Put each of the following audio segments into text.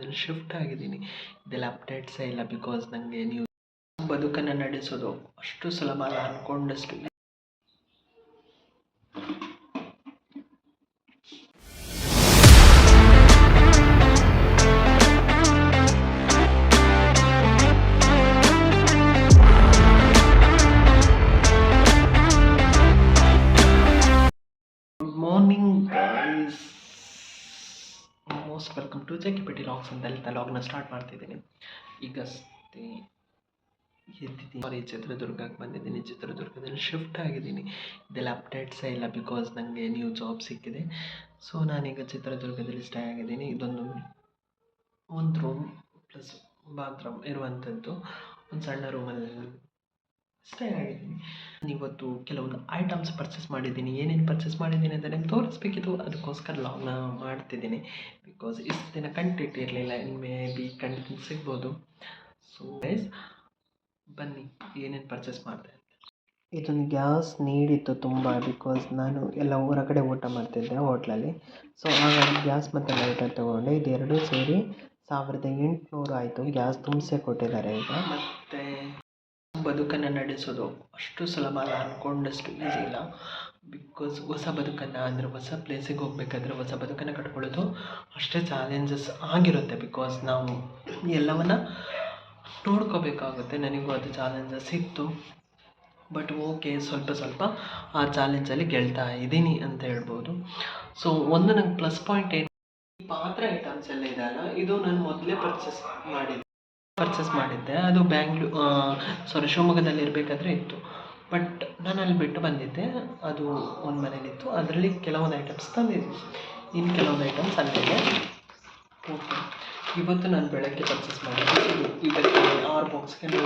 ಚಿತ್ರದುರ್ಗದಲ್ಲಿ ಶಿಫ್ಟ್ ಆಗಿದ್ದೀನಿ. ಇದೆಲ್ಲ ಅಪ್ಡೇಟ್ಸೇ ಇಲ್ಲ ಬಿಕಾಸ್ ನನಗೆ ನೀವು ಬದುಕನ್ನು ನಡೆಸೋದು ಅಷ್ಟು ಸುಲಭ ಅಲ್ಲ ಅಂದ್ಕೊಂಡಷ್ಟು most welcome to J K P vlogs ಅಂತ ಹೇಳ್ತಾ ಲಾಗ್ನ ಸ್ಟಾರ್ಟ್ ಮಾಡ್ತಿದ್ದೀನಿ. ಈಗಷ್ಟೇ ಎದ್ದಿದ್ದೀನಿ. ಸಾರಿ ಚಿತ್ರದುರ್ಗಕ್ಕೆ ಬಂದಿದ್ದೀನಿ. ಚಿತ್ರದುರ್ಗದಲ್ಲಿ ಶಿಫ್ಟ್ ಆಗಿದ್ದೀನಿ. ಇದೆಲ್ಲ ಅಪ್ಡೇಟ್ಸೇ ಇಲ್ಲ ಬಿಕಾಸ್ ನನಗೆ ನ್ಯೂ ಜಾಬ್ ಸಿಕ್ಕಿದೆ. ಸೊ ನಾನೀಗ ಚಿತ್ರದುರ್ಗದಲ್ಲಿ ಸ್ಟೇ ಆಗಿದ್ದೀನಿ. ಇದೊಂದು ಒಂದು ರೂಮ್ ಪ್ಲಸ್ ಬಾತ್ರೂಮ್ ಇರುವಂಥದ್ದು ಒಂದು ಸಣ್ಣ ರೂಮಲ್ಲಿ ಸ್ಟೇ ಆಗಿದ್ದೀನಿ. ಇವತ್ತು ಕೆಲವೊಂದು ಐಟಮ್ಸ್ ಪರ್ಚೇಸ್ ಮಾಡಿದ್ದೀನಿ. ಏನೇನು ಪರ್ಚೇಸ್ ಮಾಡಿದ್ದೀನಿ ಅಂತ ನಿಮ್ಗೆ ತೋರಿಸ್ಬೇಕಿತ್ತು. ಅದಕ್ಕೋಸ್ಕರ ಲಾಗ್ನ ಮಾಡ್ತಿದ್ದೀನಿ. ಬಿಕಾಸ್ ಇಷ್ಟು ದಿನ ಕಂಟಿಟ್ಟಿರಲಿಲ್ಲ ಇರಲಿಲ್ಲ ಮೇ ಬಿ ಕಂಟೆಂಟ್ ಸಿಗ್ಬೋದು ಸೊ ಗೈಸ್ ಬನ್ನಿ ಏನೇನು ಪರ್ಚೇಸ್ ಮಾಡಿದೆ ಇದೊಂದು? ಗ್ಯಾಸ್ ನೀಡಿತ್ತು ತುಂಬ ಬಿಕಾಸ್ ನಾನು ಎಲ್ಲ ಹೊರಗಡೆ ಊಟ ಮಾಡ್ತಿದ್ದೆ ಹೋಟ್ಲಲ್ಲಿ ಸೊ ಹಾಗಾಗಿ ಗ್ಯಾಸ್ ಮತ್ತು ಲೈಟರ್ ತೊಗೊಂಡೆ. ಇದೆರಡೂ ಸೇರಿ ಸಾವಿರದ ಎಂಟುನೂರು ಆಯಿತು. ಗ್ಯಾಸ್ ತುಂಬಿಸೇ ಕೊಟ್ಟಿದ್ದಾರೆ ಈಗ. ಮತ್ತು ಬದುಕನ್ನು ನಡೆಸೋದು. ಅಷ್ಟು ಸುಲಭ ಅಲ್ಲ ಅಂದ್ಕೊಂಡಷ್ಟು ಈಸಿ ಇಲ್ಲ. ಬಿಕಾಸ್ ಹೊಸ ಬದುಕನ್ನು ಅಂದರೆ ಹೊಸ ಪ್ಲೇಸಿಗೆ ಹೋಗ್ಬೇಕಾದ್ರೆ ಹೊಸ ಬದುಕನ್ನು ಕಟ್ಕೊಳ್ಳೋದು ಅಷ್ಟೇ ಚಾಲೆಂಜಸ್ ಆಗಿರುತ್ತೆ ಬಿಕಾಸ್ ನಾವು ಎಲ್ಲವನ್ನು ನೋಡ್ಕೋಬೇಕಾಗುತ್ತೆ. ನನಗೂ ಅದು ಚಾಲೆಂಜಸ್ ಇತ್ತು. ಬಟ್ ಓಕೆ ಸ್ವಲ್ಪ ಸ್ವಲ್ಪ ಆ ಚಾಲೆಂಜಲ್ಲಿ ಗೆಲ್ತಾ ಇದ್ದೀನಿ ಅಂತ ಹೇಳ್ಬೋದು. ಸೊ ಒಂದು ನಂಗೆ ಪ್ಲಸ್ ಪಾಯಿಂಟ್ ಏನು ಪಾತ್ರ ಐಟಮ್ಸ್ ಎಲ್ಲ ಇದೆಯಲ್ಲ ಇದು ನಾನು ಮೊದಲೇ ಪರ್ಚೇಸ್ ಮಾಡಿದ್ದೆ. ಪರ್ಚೇಸ್ ಮಾಡಿದ್ದೆ. ಅದು ಬ್ಯಾಂಗ್ಳೂ ಸಾರಿ ಶಿವಮೊಗ್ಗದಲ್ಲಿ ಇರಬೇಕಾದ್ರೆ ಇತ್ತು. ಬಟ್ ನಾನು ಅಲ್ಲಿ ಬಿಟ್ಟು ಬಂದಿದ್ದೆ. ಅದು ಒಂದು ಮನೇಲಿತ್ತು. ಅದರಲ್ಲಿ ಕೆಲವೊಂದು ಐಟಮ್ಸ್ ತಂದಿದ್ದೆ ಇನ್ನು ಕೆಲವೊಂದು ಐಟಮ್ಸ್ ಅಲ್ಲಿದೆ. ಓಕೆ ಇವತ್ತು ನಾನು ಬೆಳಗ್ಗೆ ಪರ್ಚೇಸ್ ಮಾಡಿದ್ದೆ ಇದು. ಇದಕ್ಕೆ ಆರು ಬಾಕ್ಸ್ಗೆ ಇದು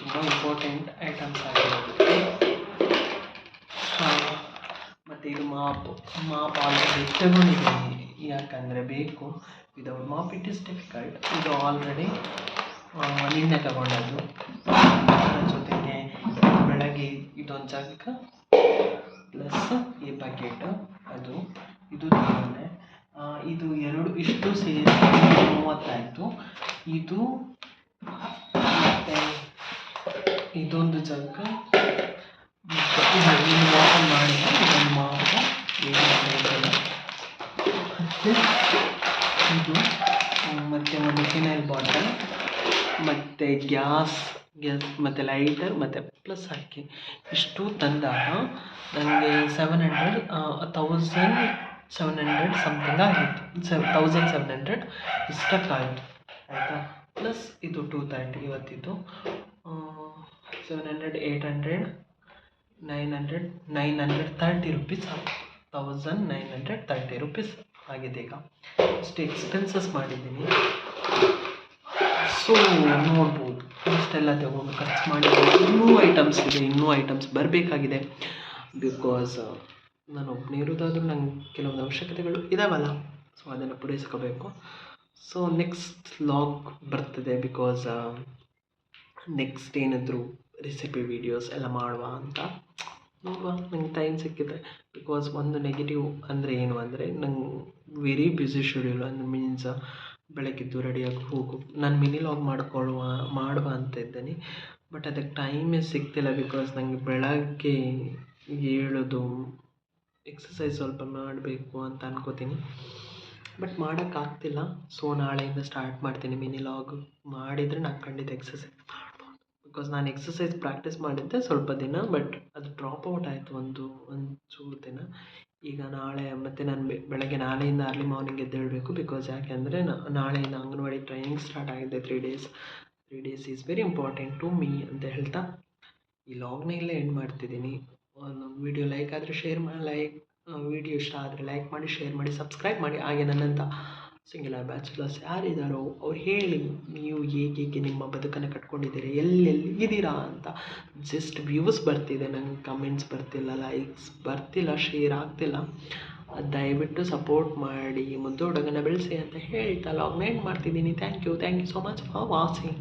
ತುಂಬ ಇಂಪಾರ್ಟೆಂಟ್ ಐಟಮ್ಸ್ ಆಗಿರೋದು ಇದು ಮಾಪ್ ಮಾಪ್ ಆಲ್ರೆಡಿ ತಗೊಂಡಿದ್ದೀನಿ. ಯಾಕಂದರೆ ಬೇಕು. Without mop it is difficult ಇದು ಆಲ್ರೆಡಿ ನಿನ್ನೆ ತಗೊಂಡದ್ದು. ಅದರ ಜೊತೆಗೆ ಬೆಳಗ್ಗೆ ಇದೊಂದು ಜಗ್ಗ ಪ್ಲಸ್ ಈ ಬಕೆಟ್ ಅದು, ಇದು ತಗೊಂಡೆ. ಇದು ಎರಡು, ಇಷ್ಟು ಸೇರಿ ಮೂವತ್ತಾಯಿತು. ಇದು ಮತ್ತು ಇದೊಂದು ಜಗ್ಗ ಮಾಡಿ ಇದನ್ನು ಮಾ ಇದು. ಮತ್ತು ಒಂದು ಫಿನೈಲ್ ಬಾಟಲ್ ಮತ್ತು ಗ್ಯಾಸ್ ಗ್ಯಾಸ್, ಮತ್ತು ಲೈಟರ್ ಮತ್ತು ಪ್ಲಸ್ ಹಾಕಿ. ಇಷ್ಟು ತಂದಾಗ ನನಗೆ seven hundred thousand seven hundred something ಆಗಿತ್ತು ಸೆವ್ ತೌಸಂಡ್ ಸೆವೆನ್ ಹಂಡ್ರೆಡ್ ಇಷ್ಟಕ್ಕಾಯಿತು ಆಯಿತಾ. ಪ್ಲಸ್ ಇದು two thirty ಇವತ್ತಿದ್ದು. Seven hundred eight hundred nine hundred nine hundred thirty rupees thousand nine hundred thirty rupees ಆಗಿದೆ ಈಗ ಅಷ್ಟು ಎಕ್ಸ್ಪೆನ್ಸಸ್ ಮಾಡಿದ್ದೀನಿ. ಸೊ ನೋಡ್ಬೋದು. ಇಷ್ಟೆಲ್ಲ ತಗೊಂಡು ಖರ್ಚು ಮಾಡಿ ಇನ್ನೂ ಐಟಮ್ಸ್ ಇದೆ, ಇನ್ನೂ ಐಟಮ್ಸ್ ಬರಬೇಕಾಗಿದೆ. ಬಿಕಾಸ್ ನಾನು ಒಬ್ಬನೇ ಇರೋದಾದ್ರೂ ನಂಗೆ ಕೆಲವೊಂದು ಅವಶ್ಯಕತೆಗಳು ಇದಾವಲ್ಲ ಸೊ ಅದನ್ನು ಪೂರೈಸ್ಕೋಬೇಕು. ಸೊ ನೆಕ್ಸ್ಟ್ ಲಾಗ್ ಬರ್ತದೆ ಬಿಕಾಸ್ ನೆಕ್ಸ್ಟ್ ಏನಾದರೂ ರೆಸಿಪಿ ವೀಡಿಯೋಸ್ ಎಲ್ಲ ಮಾಡುವ ಅಂತ. ನೋಡುವ ನಂಗೆ ಟೈಮ್ ಸಿಕ್ಕಿದೆ. ಬಿಕಾಸ್ ಒಂದು ನೆಗೆಟಿವ್ ಅಂದರೆ ಏನು ಅಂದರೆ ನಂಗೆ ವೆರಿ ಬ್ಯುಸಿ ಶೆಡ್ಯೂಲ್ ಅಂದ್ರೆ ಮೀನ್ಸ್ ಬೆಳಗ್ಗೆದ್ದು ರೆಡಿಯಾಗಿ ಹೋಗು. ನಾನು ಮಿನಿ ಲಾಗ್ ಮಾಡ್ಕೊಳ್ಳುವ ಮಾಡುವ ಅಂತ ಇದ್ದೇನೆ. ಬಟ್ ಅದಕ್ಕೆ ಟೈಮೇ ಸಿಗ್ತಿಲ್ಲ ಬಿಕಾಸ್ ನನಗೆ ಬೆಳಗ್ಗೆ ಏಳೋದು ಎಕ್ಸಸೈಸ್ ಸ್ವಲ್ಪ ಮಾಡಬೇಕು ಅಂತ ಅನ್ಕೋತೀನಿ. ಬಟ್ ಮಾಡೋಕ್ಕಾಗ್ತಿಲ್ಲ. ಸೊ ನಾಳೆಯಿಂದ ಸ್ಟಾರ್ಟ್ ಮಾಡ್ತೀನಿ ಮಿನಿ ಲಾಗ್ ಮಾಡಿದರೆ ನಾನು ಖಂಡಿತ ಎಕ್ಸಸೈಸ್ ಬಿಕಾಸ್ ನಾನು ಎಕ್ಸಸೈಸ್ ಪ್ರಾಕ್ಟೀಸ್ ಮಾಡಿದ್ದೆ ಸ್ವಲ್ಪ ದಿನ ಬಟ್ ಅದು ಡ್ರಾಪ್ ಔಟ್ ಆಯಿತು ಒಂದು ಒಂಚೂರು ದಿನ. ಈಗ ನಾಳೆ ಮತ್ತು ನಾನು ಬೆಳಗ್ಗೆ ನಾಳೆಯಿಂದ ಅರ್ಲಿ ಮಾರ್ನಿಂಗ್ ಎದ್ದೇಳಬೇಕು ಬಿಕಾಸ್ ಯಾಕೆಂದರೆ ನಾಳೆಯಿಂದ ಅಂಗನವಾಡಿ ಟ್ರೈನಿಂಗ್ ಸ್ಟಾರ್ಟ್ ಆಗಿದೆ three days three days is very important to me ಅಂತ ಹೇಳ್ತಾ ಈ ಲಾಗ್ನ ಇಲ್ಲೇ ಎಂಡ್ ಮಾಡ್ತಿದ್ದೀನಿ. ವಿಡಿಯೋ ಲೈಕ್ ಆದರೆ ಶೇರ್ ಮಾಡಿ ಲೈಕ್ ವಿಡಿಯೋ ಇಷ್ಟ ಆದರೆ ಲೈಕ್ ಮಾಡಿ ಶೇರ್ ಮಾಡಿ ಸಬ್ಸ್ಕ್ರೈಬ್ ಮಾಡಿ. ಹಾಗೆ ನನ್ನಂಥ ಸಿಂಗ್ಯುಲರ್ ಬ್ಯಾಚುಲರ್ಸ್ ಯಾರಿದ್ದಾರೋ ಅವ್ರು ಹೇಳಿ, ನೀವು ಹೇಗೇಗೆ ಹೇಗೆ ನಿಮ್ಮ ಬದುಕನ್ನು ಕಟ್ಕೊಂಡಿದ್ದೀರಿ, ಎಲ್ಲೆಲ್ಲಿ ಇದ್ದೀರಾ ಅಂತ ಜಸ್ಟ್ ವ್ಯೂಸ್ ಬರ್ತಿದೆ, ನಂಗೆ ಕಮೆಂಟ್ಸ್ ಬರ್ತಿಲ್ಲ ಲೈಕ್ಸ್ ಬರ್ತಿಲ್ಲ ಶೇರ್ ಆಗ್ತಿಲ್ಲ. ದಯವಿಟ್ಟು ಸಪೋರ್ಟ್ ಮಾಡಿ ಮುದ್ದು ಹುಡುಗನ ಬೆಳೆಸಿ ಅಂತ ಹೇಳ್ತಾ ಎಂಡ್ ಮಾಡ್ತಿದ್ದೀನಿ? Thank you thank you so much for watching